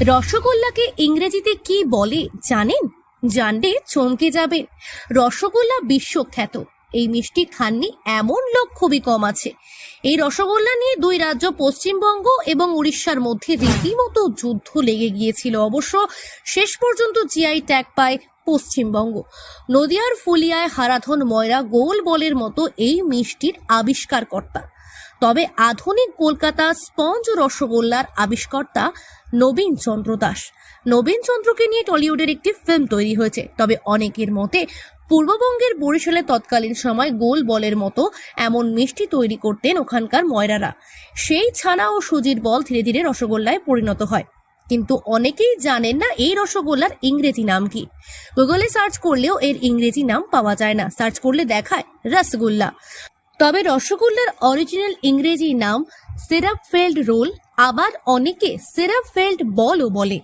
রসগোল্লাকে ইংরেজিতে কি বলে জানেন? জানলে চমকে যাবেন। রসগোল্লা বিশ্বখ্যাত। এই মিষ্টি খাননি এমন লোক খুবই কম আছে। এই রসগোল্লা নিয়ে দুই রাজ্য পশ্চিমবঙ্গ এবং উড়িষ্যার মধ্যে রীতিমতো যুদ্ধ লেগে গিয়েছিল। অবশ্য শেষ পর্যন্ত জিআই ট্যাগ পায় পশ্চিমবঙ্গ। নদিয়ার ফুলিয়ায় হারাধন ময়রা গোল বলের মতো এই মিষ্টির আবিষ্কারকর্তা। তবে আধুনিক কলকাতা স্পঞ্জ রসগোল্লার আবিষ্কর্তা নবীন চন্দ্র দাস। নবীন চন্দ্রকে নিয়ে টলিউডের একটি ফিল্ম তৈরি হয়েছে। তবে অনেকের মতে পূর্ববঙ্গের বরিশালে তৎকালীন সময় গোল বলের মতো এমন মিষ্টি তৈরি করতেন ওখানকার ময়রারা। সেই ছানা ও সুজির বল ধীরে ধীরে রসগোল্লায় পরিণত হয়। কিন্তু অনেকেই জানেন না এই রসগোল্লার ইংরেজি নাম কি। গুগলে সার্চ করলেও এর ইংরেজি নাম পাওয়া যায় না। সার্চ করলে দেখায় রসগোল্লা। তবে রসগোল্লার অরিজিনাল ইংরেজি নাম সিরাপ ফেল্ড রোল আবার অনেকে সিরাপ ফেল্ড বলও বলে।